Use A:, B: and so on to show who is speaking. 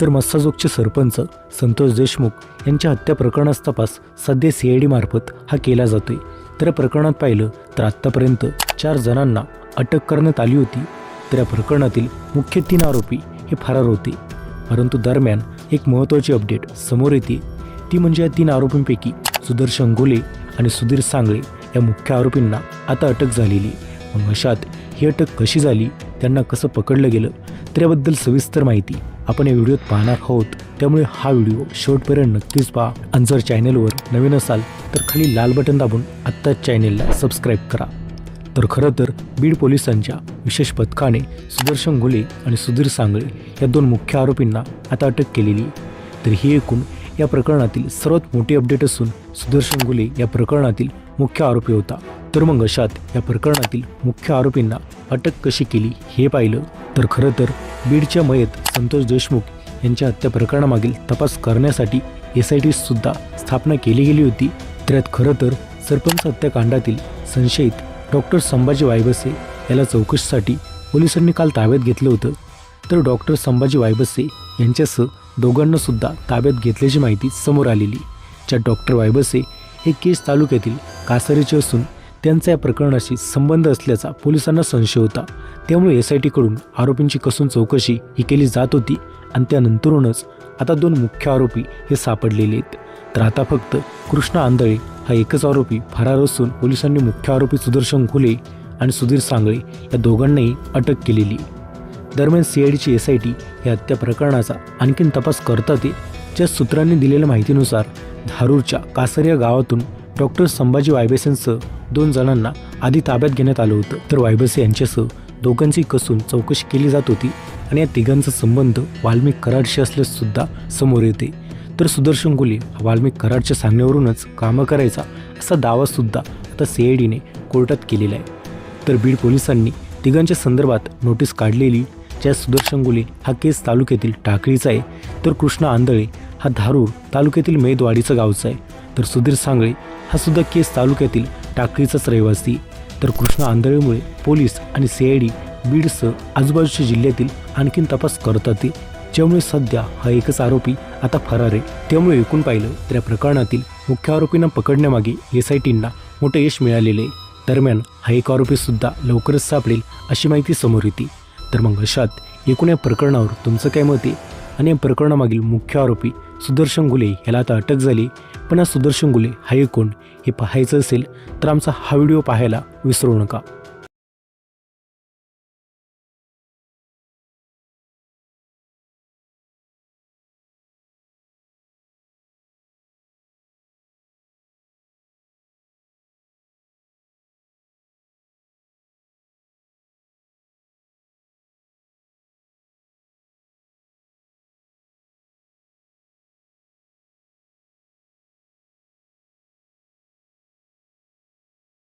A: तर मस्साजोगचे सरपंच संतोष देशमुख यांच्या हत्या प्रकरणाचा तपास सध्या सी आय डी मार्फत हा केला जातोय. तर या प्रकरणात पाहिलं तर आत्तापर्यंत चार जणांना अटक करण्यात आली होती. तर या प्रकरणातील मुख्य तीन आरोपी हे फरार होते. परंतु दरम्यान एक महत्त्वाची अपडेट समोर येते. ती म्हणजे या तीन आरोपींपैकी सुदर्शन गोले आणि सुधीर सांगळे या मुख्य आरोपींना आता अटक झालेली मग अशात ही अटक कशी झाली त्यांना कसं पकडलं गेलं तर सविस्तर माहिती आपण या व्हिडिओत पाहणार आहोत. त्यामुळे हा व्हिडिओ शेवटपर्यंत नक्कीच पहा. आणि जर चॅनेलवर नवीन असाल तर खाली लाल बटन दाबून आत्ताच चॅनेलला सबस्क्राईब करा. तर खरं तर बीड पोलिसांच्या विशेष पथकाने सुदर्शन घुले आणि सुधीर सांगळे या दोन मुख्य आरोपींना आता अटक केलेली तर ही एकूण या प्रकरणातील सर्वात मोठी अपडेट असून सुदर्शन घुले या प्रकरणातील मुख्य आरोपी होता. तर मग अशात या प्रकरणातील मुख्य आरोपींना अटक कशी केली हे पाहिलं. तर खरं तर बीडच्या मयत संतोष देशमुख यांच्या हत्या प्रकरणामागील तपास करण्यासाठी एस आय सुद्धा स्थापना केली गेली होती. त्यात खरं तर सरपंच हत्याकांडातील संशयित डॉक्टर संभाजी वायबसे याला चौकशीसाठी पोलिसांनी काल ताब्यात घेतलं होतं. तर डॉक्टर संभाजी वायबसे यांच्यासह दोघांना सुद्धा ताब्यात घेतल्याची माहिती समोर आलेली. ज्यात डॉक्टर वायबसे हे केस तालुक्यातील कासारीचे असून त्यांचा या प्रकरणाशी संबंध असल्याचा पोलिसांना संशय होता. त्यामुळे एस आय टीकडून आरोपींची कसून चौकशी ही केली जात होती आणि त्यानंतरूनच आता दोन मुख्य आरोपी हे सापडलेले आहेत. तर आता फक्त कृष्णा आंधळे हा एकच आरोपी फरार असून पोलिसांनी मुख्य आरोपी सुदर्शन घुले आणि सुधीर सांगळे या दोघांनाही अटक केलेली दरम्यान सी आय डीची एस आय टी या हत्या प्रकरणाचा आणखीन तपास करतात ज्या सूत्रांनी दिलेल्या माहितीनुसार धारूरच्या कासरिया गावातून डॉक्टर संभाजी वायबेसेंसह दोन जणांना आधी ताब्यात घेण्यात आलं होतं. तर वायबसे यांच्यासह दोघांची कसून चौकशी केली जात होती आणि या तिघांचा संबंध वाल्मिक कराडशी असल्यास सुद्धा समोर येते. तर सुदर्शन गुले हा वाल्मिक कराडच्या सांगण्यावरूनच कामं करायचा असा दावासुद्धा आता सी आय डीने कोर्टात केलेला आहे. तर बीड पोलिसांनी तिघांच्या संदर्भात नोटीस काढलेली ज्या सुदर्शन गुले हा केस तालुक्यातील टाकळीचा आहे. तर कृष्णा आंधळे हा धारूर तालुक्यातील मेदवाडीचं गावचा आहे. तर सुधीर सांगळे हा सुद्धा केस तालुक्यातील टाकळीचाच रहिवासी. तर कृष्णा आंधळेमुळे पोलीस आणि सी आय डी बीडसह आजूबाजूच्या जिल्ह्यातील आणखीन तपास करतात. ज्यामुळे सध्या हा एकच आरोपी आता फरार आहे. त्यामुळे एकूण पाहिलं तर या प्रकरणातील मुख्य आरोपींना पकडण्यामागे एस आय टींना मोठं यश मिळालेलं आहे. दरम्यान हा एक आरोपी सुद्धा लवकरच सापडेल अशी माहिती समोर येते. तर मग अशात एकूण या प्रकरणावर तुमचं काय मत आहे? आणि या प्रकरणामागील मुख्य आरोपी सुदर्शन गुले याला आता अटक झाली. पण हा सुदर्शन गुले हा एक कोण हे पाहायचं असेल तर आमचा हा व्हिडिओ पाहायला विसरू नका.